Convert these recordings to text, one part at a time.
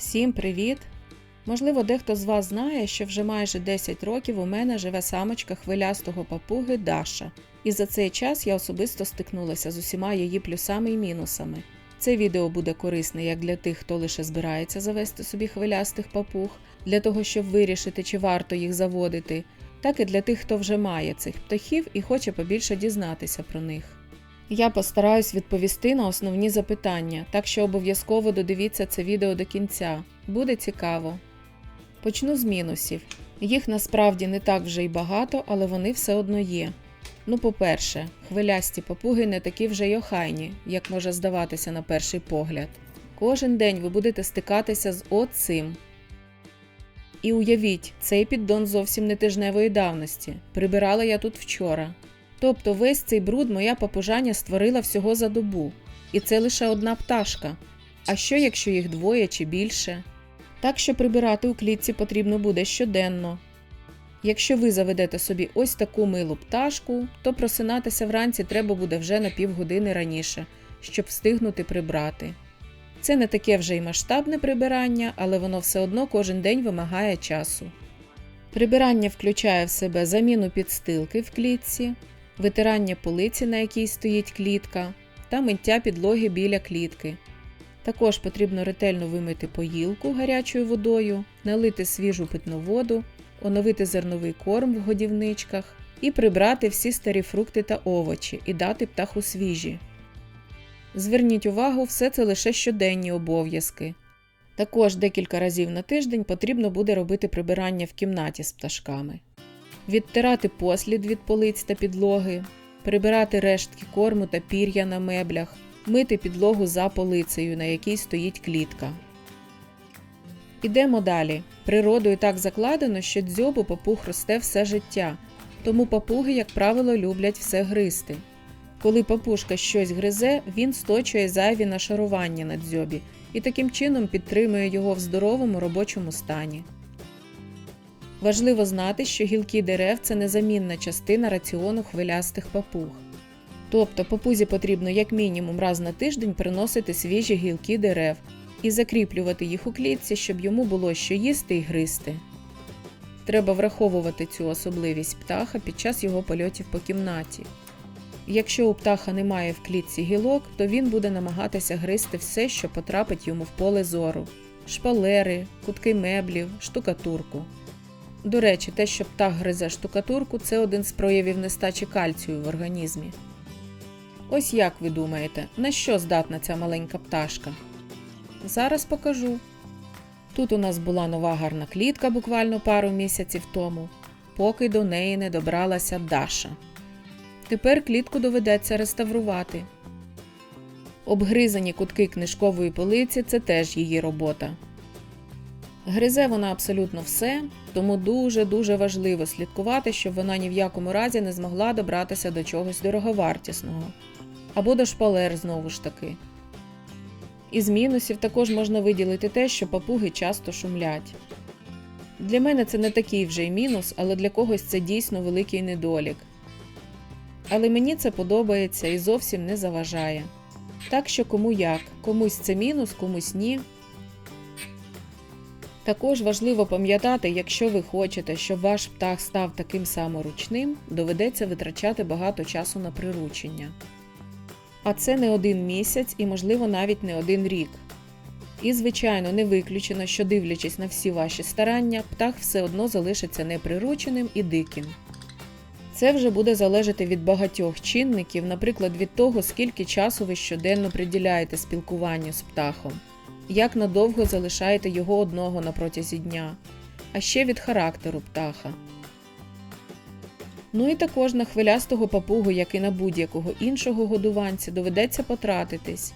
Всім привіт! Можливо, дехто з вас знає, що вже майже 10 років у мене живе самочка хвилястого папуги Даша. І за цей час я особисто стикнулася з усіма її плюсами і мінусами. Це відео буде корисне як для тих, хто лише збирається завести собі хвилястих папуг, для того, щоб вирішити, чи варто їх заводити, так і для тих, хто вже має цих птахів і хоче побільше дізнатися про них. Я постараюсь відповісти на основні запитання, так що обов'язково додивіться це відео до кінця. Буде цікаво. Почну з мінусів. Їх насправді не так вже й багато, але вони все одно є. Ну, по-перше, хвилясті папуги не такі вже й охайні, як може здаватися на перший погляд. Кожен день ви будете стикатися з оцим. І уявіть, цей піддон зовсім не тижневої давності. Прибирала я тут вчора. Тобто весь цей бруд моя папужаня створила всього за добу. І це лише одна пташка. А що, якщо їх двоє чи більше? Так що прибирати у клітці потрібно буде щоденно. Якщо ви заведете собі ось таку милу пташку, то просинатися вранці треба буде вже на півгодини раніше, щоб встигнути прибрати. Це не таке вже й масштабне прибирання, але воно все одно кожен день вимагає часу. Прибирання включає в себе заміну підстилки в клітці, витирання полиці, на якій стоїть клітка, та миття підлоги біля клітки. Також потрібно ретельно вимити поїлку гарячою водою, налити свіжу питну воду, оновити зерновий корм в годівничках і прибрати всі старі фрукти та овочі і дати птаху свіжі. Зверніть увагу, все це лише щоденні обов'язки. Також декілька разів на тиждень потрібно буде робити прибирання в кімнаті з пташками, відтирати послід від полиць та підлоги, прибирати рештки корму та пір'я на меблях, мити підлогу за полицею, на якій стоїть клітка. Ідемо далі. Природою так закладено, що дзьобу папуг росте все життя, тому папуги, як правило, люблять все гризти. Коли папушка щось гризе, він сточує зайві нашарування на дзьобі і таким чином підтримує його в здоровому робочому стані. Важливо знати, що гілки дерев це незамінна частина раціону хвилястих папуг. Тобто папузі потрібно як мінімум раз на тиждень приносити свіжі гілки дерев і закріплювати їх у клітці, щоб йому було що їсти і гризти. Треба враховувати цю особливість птаха під час його польотів по кімнаті. Якщо у птаха немає в клітці гілок, то він буде намагатися гризти все, що потрапить йому в поле зору: шпалери, кутки меблів, штукатурку. До речі, те, що птах гризе штукатурку, це один з проявів нестачі кальцію в організмі. Ось як ви думаєте, на що здатна ця маленька пташка? Зараз покажу. Тут у нас була нова гарна клітка буквально пару місяців тому, поки до неї не добралася Даша. Тепер клітку доведеться реставрувати. Обгризані кутки книжкової полиці це теж її робота. Гризе вона абсолютно все, тому дуже-дуже важливо слідкувати, щоб вона ні в якому разі не змогла добратися до чогось дороговартісного або до шпалер знову ж таки. Із мінусів також можна виділити те, що папуги часто шумлять. Для мене це не такий вже й мінус, але для когось це дійсно великий недолік. Але мені це подобається і зовсім не заважає. Так що кому як, комусь це мінус, комусь ні. Також важливо пам'ятати, якщо ви хочете, щоб ваш птах став таким саморучним, доведеться витрачати багато часу на приручення. А це не один місяць і, можливо, навіть не один рік. І, звичайно, не виключено, що дивлячись на всі ваші старання, птах все одно залишиться неприрученим і диким. Це вже буде залежати від багатьох чинників, наприклад, від того, скільки часу ви щоденно приділяєте спілкуванню з птахом, як надовго залишаєте його одного на протязі дня, а ще від характеру птаха. Ну і також на хвилястого папугу, як і на будь-якого іншого годуванця, доведеться потратитись.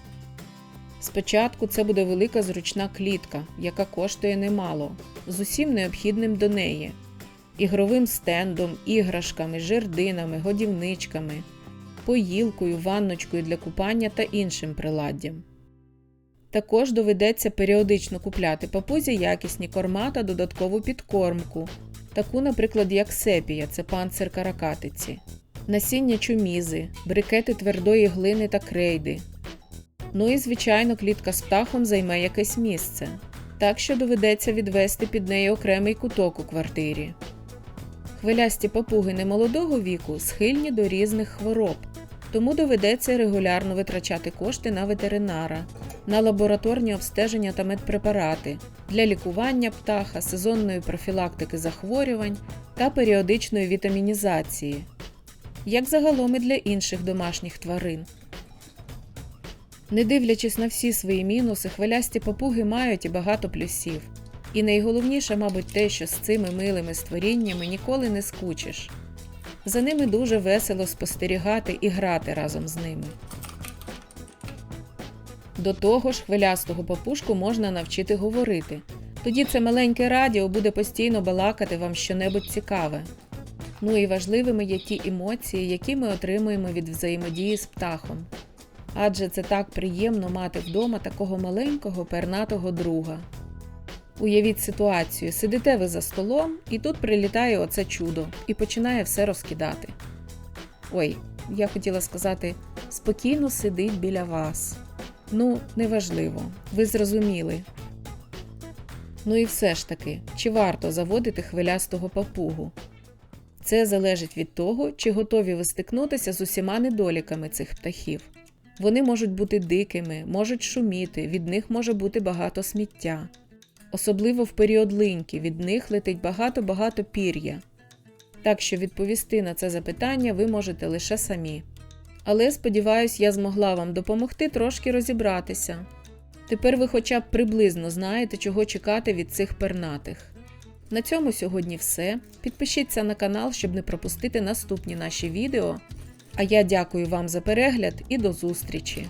Спочатку це буде велика зручна клітка, яка коштує немало, з усім необхідним до неї ігровим стендом, іграшками, жердинами, годівничками, поїлкою, ванночкою для купання та іншим приладдям. Також доведеться періодично купляти папузі якісні корма та додаткову підкормку, таку, наприклад, як сепія це панцир каракатиці, насіння чумізи, брикети твердої глини та крейди. Ну і, звичайно, клітка з птахом займе якесь місце. так що доведеться відвести під неї окремий куток у квартирі. Хвилясті папуги немолодого віку схильні до різних хвороб, тому доведеться регулярно витрачати кошти на ветеринара, на лабораторні обстеження та медпрепарати для лікування птаха, сезонної профілактики захворювань та періодичної вітамінізації, як загалом і для інших домашніх тварин. Не дивлячись на всі свої мінуси, хвилясті папуги мають і багато плюсів. І найголовніше, мабуть, те, що з цими милими створіннями ніколи не скучиш. За ними дуже весело спостерігати і грати разом з ними. До того ж, хвилястого папушку можна навчити говорити. Тоді це маленьке радіо буде постійно балакати вам щонебудь цікаве. Ну і важливими є ті емоції, які ми отримуємо від взаємодії з птахом. Адже це так приємно мати вдома такого маленького пернатого друга. Уявіть ситуацію: сидите ви за столом, і тут прилітає оце чудо і починає все розкидати. Ой, я хотіла сказати, спокійно сидить біля вас. Ну, неважливо, ви зрозуміли. Ну і все ж таки, чи варто заводити хвилястого папугу? Це залежить від того, чи готові ви стикнутися з усіма недоліками цих птахів. Вони можуть бути дикими, можуть шуміти, від них може бути багато сміття. Особливо в період линьки від них летить багато-багато пір'я. Так що відповісти на це запитання ви можете лише самі. Але сподіваюсь, я змогла вам допомогти трошки розібратися. Тепер ви хоча б приблизно знаєте, чого чекати від цих пернатих. На цьому сьогодні все. Підпишіться на канал, щоб не пропустити наступні наші відео. А я дякую вам за перегляд і до зустрічі!